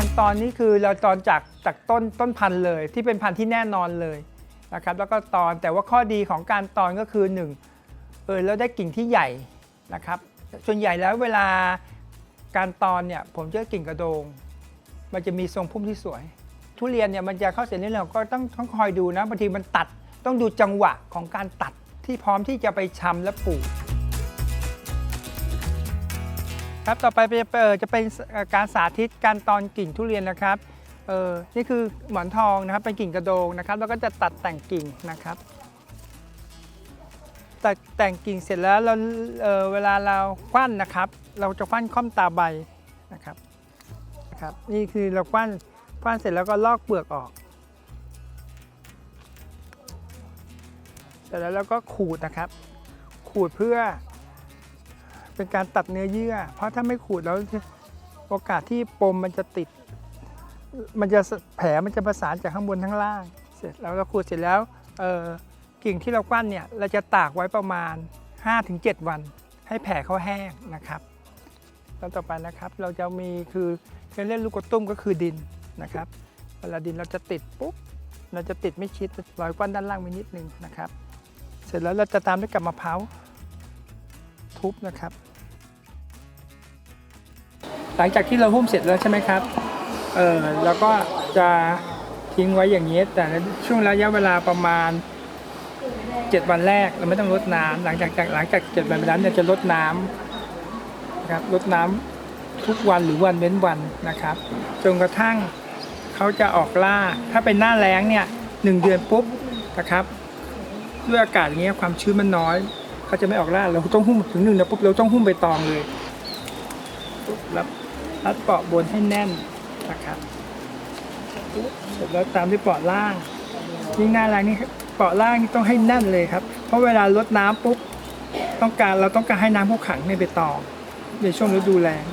การตอนนี้คือเราตอนจากจากต้นต้นพันธุ์เลย ที่เป็นพันธุ์ที่แน่นอนเลยนะครับแล้วก็ตอนแต่ว่าข้อดีของการตอนก็คือหนึ่งเออเราได้กิ่งที่ใหญ่นะครับส่วนใหญ่แล้วเวลาการตอนเนี่ยผมจะกิ่งกระโดง มันจะมีทรงพุ่มที่สวย ทุเรียนเนี่ยมันจะเข้าเส้นนี้เราก็ต้องต้องคอยดูนะบางทีมันตัด ต้องดูจังหวะของการตัดที่พร้อมที่จะไปชำและปลูก ครับต่อไปจะเป็นการสาธิตการตอนกิ่งทุเรียนนะครับนี่คือหมอนทองนะครับเป็นกิ่งกระโดงนะครับ แล้วก็จะตัดแต่งกิ่งนะครับ ตัดแต่งกิ่งเสร็จแล้วเราเเวลาเราคว้านนะครับ เราจะคว้านค่อมตาใบนะครับนะครับนี่คือเราคว้านคว้านเสร็จแล้วก็ลอกเปลือกออกเสร็จแล้วเราก็ขูดนะครับ ขูดเพื่อ เป็นการตัดเนื้อเยื่อ เพราะถ้าไม่ขูดแล้วโอกาสที่ปมมันจะติด มันจะแผลมันจะประสานจากข้างบนทั้งล่าง เสร็จแล้วเราขูดเสร็จแล้วกิ่งที่เรากวั้นเนี่ยเราจะตากไว้ประมาณ 5-7 วัน ให้แผลเขาแห้งนะครับแล้วต่อไปนะครับเราจะมีคือการเล่นลูกกระตุ้มก็คือดินนะครับเวลาดินเราจะติดปุ๊บเราจะติดไม่ชิดรอยกวั้นด้านล่างไปนิดนึงนะครับ เสร็จแล้วเราจะตามด้วยกับมะพร้าว ทุบนะครับ หลังจากที่เราหุ้มเสร็จแล้วใช่ไหมครับ เออเราก็จะทิ้งไว้อย่างนี้ แต่ในช่วงระยะเวลาประมาณ 7 วันแรกเราไม่ต้องรดน้ำหลังจากจากหลังจาก7วันไปแล้วเนี่ยจะรดน้ำนะครับรดน้ำทุกวันหรือวันเว้นวันนะครับจนกระทั่งเขาจะออกล่า ถ้าเป็นหน้าแล้งเนี่ยหนึ่งเดือนปุ๊บนะครับด้วยอากาศอย่างเงี้ยความชื้นมันน้อย เขาจะไม่ออกล่าเราต้องหุ้มถึงหนึ่งนะปุ๊บเราต้องหุ้มใบตองเลยปุ๊บรับรัดเปาะบนให้แน่นนะครับปุ๊บเสร็จแล้วตามด้วยเปาะล่างยิ่งหน้าแรงนี่เปาะล่างนี่ต้องให้แน่นเลยครับ เพราะเวลาลดน้ำปุ๊บต้องการเราต้องการให้น้ำเขาขังในใบตองในช่วงฤดูแล้ง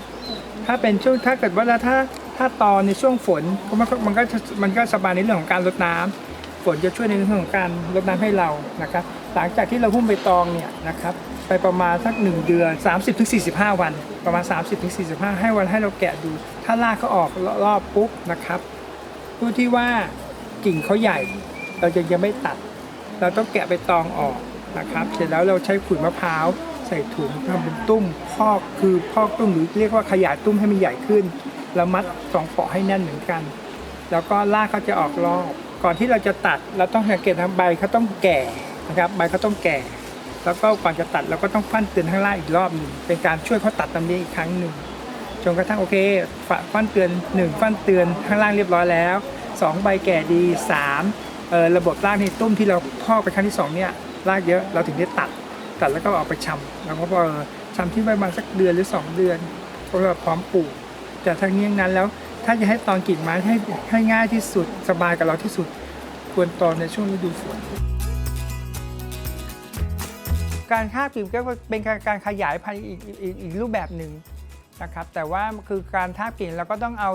ถ้าเป็นช่วงถ้าเกิดว่าถ้าถ้าตอนในช่วงฝนมันก็มันก็มันก็สบายในเรื่องของการลดน้ำฝนจะช่วยในเรื่องของการลดน้ำให้เรานะครับ หลังจากที่เราหุ้มใบตองเนี่ยนะครับไปประมาณสัก 1 เดือน 30-45 วัน ประมาณ 30-45 ให้วันให้เราแกะดู ถ้ารากเขาออกรอบปุ๊บนะครับผู้ที่ว่ากิ่งเขาใหญ่ เราจะยังไม่ตัด เราต้องแกะใบตองออกนะครับ เสร็จแล้วเราใช้ขุยมะพร้าวใส่ถุงทำเป็นตุ้มพอกคือพอกตุ้มหรือเรียกว่าขยายตุ้มให้มันใหญ่ขึ้นแล้วมัดสองเปาะให้แน่นเหมือนกัน แล้วก็รากเขาจะออกรอบก่อนที่เราจะตัดเราต้องสังเกตทาใบเขาต้องแก่ นะครับใบเขาต้องแก่ แล้วก็ก่อนจะตัดเราก็ต้องฟันเตือนข้างล่างอีกรอบหนึ่งเป็นการช่วยเขาตัดตำนี้อีกครั้งหนึ่งจนกระทั่งโอเคฟันเตือนหนึ่งฟันเตือนข้างล่างเรียบร้อยแล้วสองใบแก่ดีสามเอ่อระบบรากในตุ้มที่เราพอกไปครั้งที่สองเนี่ยรากเยอะเราถึงได้ตัด ตัดแล้วก็เอาไปชำแล้วก็พอชำที่ประมาณสักเดือนหรือสองเดือนก็พร้อมปลูก แต่ทั้งนี้ทั้งนั้นแล้วถ้าจะให้ตอนกิ่งไม้ให้ให้ง่ายที่สุดสบายกับเราที่สุด ควรตอนในช่วงฤดูฝน การคาบกิ่งก็เป็นการขยายพันธุ์อีกอกอกอกรูปแบบหนึ่งนะครับแต่ว่าคือการทาบกิ่งเราก็ต้องเอา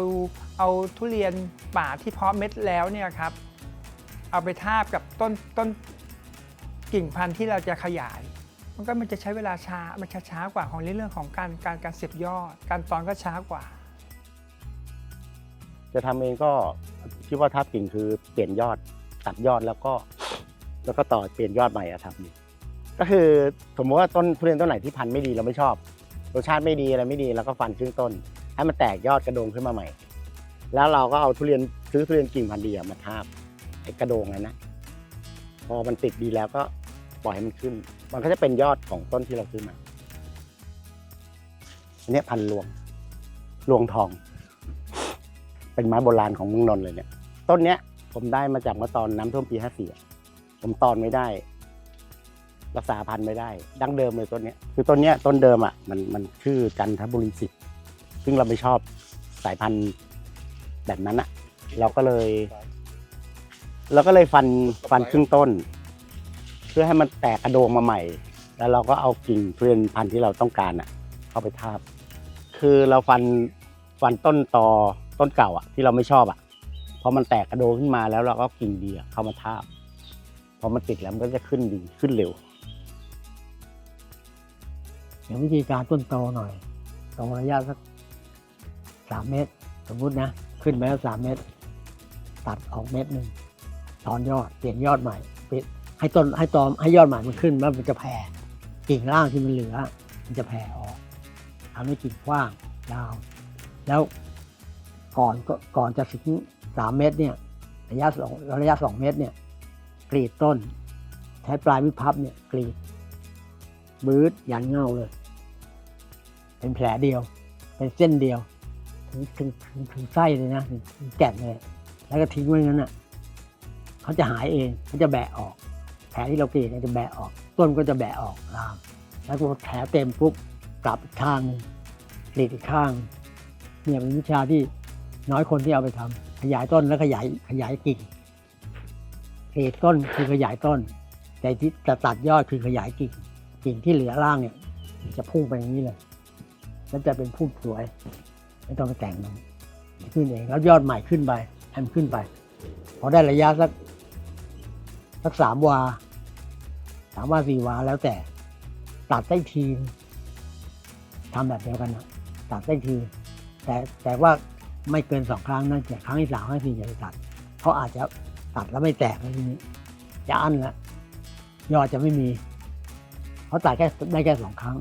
เอาทุเรียนป่าที่เพาะเม็ดแล้วเนี่ยครับเอาไปทาบกับต้นต้นกิ่งพันธุ์ที่เราจะขยาย มันก็มันจะใช้เวลาช้ามันช้าช้ากว่าของเรื่องของการการการเสียบยอด การตอนก็ช้ากว่า จะทำเองก็คิดว่าทับกิ่งคือเปลี่ยนยอดตัดยอดแล้วก็ แล้วก็ต่อเปลี่ยนยอดใหม่อะครับ ก็คือสมมติว่าต้นทุเรียนต้นไหนที่พันธุ์ไม่ดีเราไม่ชอบรสชาติไม่ดีอะไรไม่ดีเราก็ฟันครึ่งต้น ให้มันแตกยอดกระโดงขึ้นมาใหม่ แล้วเราก็เอาทุเรียนซื้อทุเรียนกิ่งพันธุ์ดีมาทาบไอ้กระโดงนั้นนะพอมันติดดีแล้วก็ปล่อยให้มันขึ้น มันก็จะเป็นยอดของต้นที่เราซื้อมาอันนี้พันธุ์ลวงลวงทอง เป็นไม้โบราณของเมืองนนท์เลยเนี่ย ต้นเนี้ยผมได้มาจากเมื่อตอนน้ำท่วมปี54ผมตอนไม่ได้ รักษาพันธุ์ไม่ได้ ดั้งเดิมเลยต้นนี้คือต้นนี้ต้นเดิมอะมันมันชื่อจันทบุรีสิบซึ่งเราไม่ชอบสายพันธุ์แบบนั้นอะ เราก็เลย เราก็เลยฟันฟันครึ่งต้น เพื่อให้มันแตกกระโดงมาใหม่ แล้วเราก็เอากิ่งทุเรียนพันธุ์ที่เราต้องการอะ เข้าไปทาบ คือเราฟันฟันต้นตอต้นเก่าอะ ที่เราไม่ชอบอะพอมันแตกกระโดงขึ้นมาแล้วเราก็กิ่งดีอะเข้ามาทาบพอมันติดแล้วมันก็จะขึ้นดีขึ้นเร็ว เดี๋ยววิธีการต้นโตหน่อยตรงระยะสักสามเมตร สมมุตินะ ขึ้นไปแล้วสามเม็ดตัดออกเม็ดหนึ่งตอนยอดเปลี่ยนยอดใหม่เปลี่ยนให้ต้นให้ตอมให้ยอดใหม่มันขึ้นแล้วมันจะแผ่กิ่งล่างที่มันเหลือ มันจะแผ่ออกทำให้กิ่งกว้างยาว แล้วก่อนก็ก่อนจะถึงสามเมตรเนี่ยระยะสองระยะสองเมตรเนี่ยกรีดต้น ใช้ปลายวิพับเนี่ยกรีดบืดยันเงาเลย เป็นแผลเดียว เป็นเส้นเดียว ถึงถึงถึงถึงไส้เลยนะถึงแก่นเลย แล้วก็ทิ้งไว้งั้นน่ะเขาจะหายเองเขาจะแบะออก แผลที่เรากรีดเนี่ยจะแบะออก ต้นก็จะแบะออกลามแล้วพอแผลเต็มปุ๊บกลับอีกข้างกรีดอีกข้าง เนี่ยเป็นวิชาที่น้อยคนที่เอาไปทำขยายต้นแล้วขยายขยายกิ่งกรีดต้นคือขยายต้น แต่ที่จะตัดยอดคือขยายกิ่งกิ่งที่เหลือล่างเนี่ย จะพุ่งไปอย่างนี้เลย แล้วจะเป็นพุ่มสวย ไม่ต้องไปแต่งมันขึ้นเองแล้วยอดใหม่ขึ้นไปให้มันขึ้นไป พอได้ระยะสักสักสามวาสามวาสี่วาแล้วแต่ ตัดได้ทีทำแบบเดียวกันนะตัดได้ที แต่แต่ว่าไม่เกินสองครั้งนะแต่ครั้งที่สามครั้งที่สี่อย่าไปตัดเขาอาจจะตัดแล้วไม่แตกแล้วทีนี้จะอั้นล้วยอดจะไม่มีเขาตัดแค่ได้แค่สองครั้ง